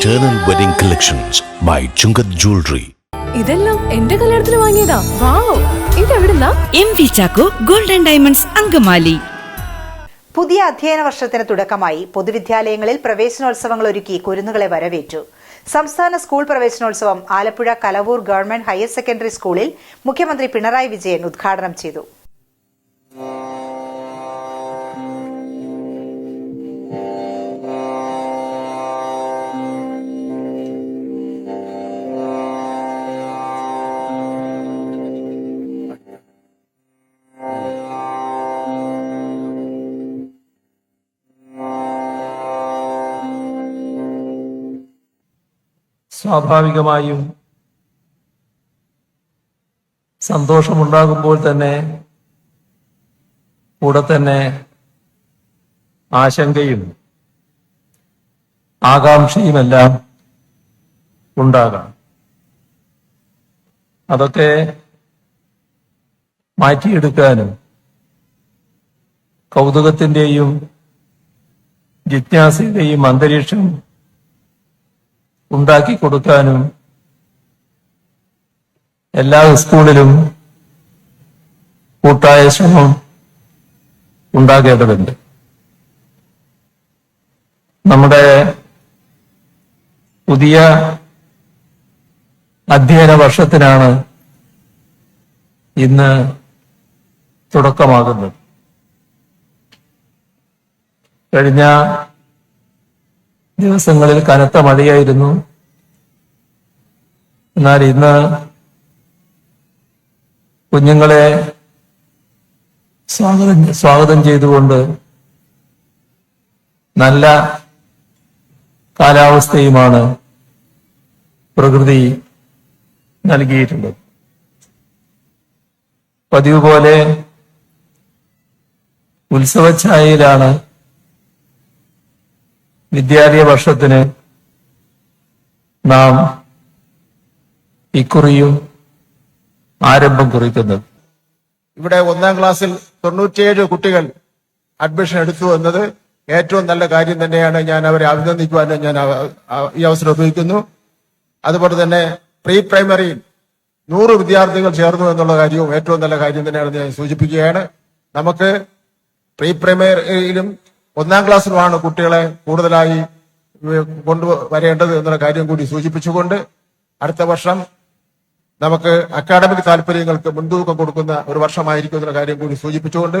Eternal Wedding Collections by Chungat Jewelry. ഇതെല്ലാം എന്റെ കല്യാണത്തിന് വാങ്ങിയതാ. Wow. ഇതെവിടുന്നാ? M V Chacko golden diamonds Angamaly. പുതിയ അധ്യയന വർഷത്തിന് തുടക്കമായി പൊതുവിദ്യാലയങ്ങളിൽ പ്രവേശനോത്സവങ്ങൾ ഒരുക്കി കുരുന്നുകളെ വരവേറ്റു. സംസ്ഥാന സ്കൂൾ പ്രവേശനോത്സവം Alappuzha Kalavoor government higher secondary സ്കൂളിൽ മുഖ്യമന്ത്രി പിണറായി വിജയൻ ഉദ്ഘാടനം ചെയ്തു. സ്വാഭാവികമായും സന്തോഷമുണ്ടാകുമ്പോൾ തന്നെ കൂടെ തന്നെ ആശങ്കയും ആകാംക്ഷയുമെല്ലാം ഉണ്ടാകാം. അതൊക്കെ മാറ്റിയെടുക്കാനും കൗതുകത്തിന്റെയും ജിജ്ഞാസയുടെയും അന്തരീക്ഷം ഉണ്ടാക്കി കൊടുക്കാനും എല്ലാ സ്കൂളിലും കൂട്ടായ ശ്രമം ഉണ്ടാകേണ്ടതുണ്ട്. നമ്മുടെ പുതിയ അധ്യയന വർഷത്തിനാണ് ഇന്ന് തുടക്കമാകുന്നത്. കഴിഞ്ഞ ദിവസങ്ങളിൽ കനത്ത മഴയായിരുന്നു. എന്നാൽ ഇന്ന് കുഞ്ഞുങ്ങളെ സ്വാഗതം സ്വാഗതം ചെയ്തുകൊണ്ട് നല്ല കാലാവസ്ഥയുമാണ് പ്രകൃതി നൽകിയിട്ടുള്ളത് പതിവ് പോലെ ഉത്സവഛായയിലാണ് വിദ്യാലയ വർഷത്തിന് നാം ഇക്കുറിയും ആരംഭം കുറിക്കുന്നത്. ഇവിടെ ഒന്നാം ക്ലാസ്സിൽ തൊണ്ണൂറ്റിയേഴ് കുട്ടികൾ അഡ്മിഷൻ എടുത്തു എന്നത് ഏറ്റവും നല്ല കാര്യം തന്നെയാണ്. ഞാൻ അവരെ അഭിനന്ദിക്കുവാൻ ഞാൻ ഈ അവസരം ഉപയോഗിക്കുന്നു. അതുപോലെ തന്നെ പ്രീ പ്രൈമറിയിൽ നൂറ് വിദ്യാർത്ഥികൾ ചേർന്നു എന്നുള്ള കാര്യവും ഏറ്റവും നല്ല കാര്യം തന്നെയാണ് ഞാൻ സൂചിപ്പിക്കുകയാണ്. നമുക്ക് പ്രീ പ്രൈമറിയിലും ഒന്നാം ക്ലാസ്സിലുമാണ് കുട്ടികളെ കൂടുതലായി കൊണ്ടുവരേണ്ടത് എന്നുള്ള കാര്യം കൂടി സൂചിപ്പിച്ചുകൊണ്ട് അടുത്ത വർഷം നമുക്ക് അക്കാഡമിക് താല്പര്യങ്ങൾക്ക് മുൻതൂക്കം കൊടുക്കുന്ന ഒരു വർഷമായിരിക്കും എന്നുള്ള കാര്യം കൂടി സൂചിപ്പിച്ചുകൊണ്ട്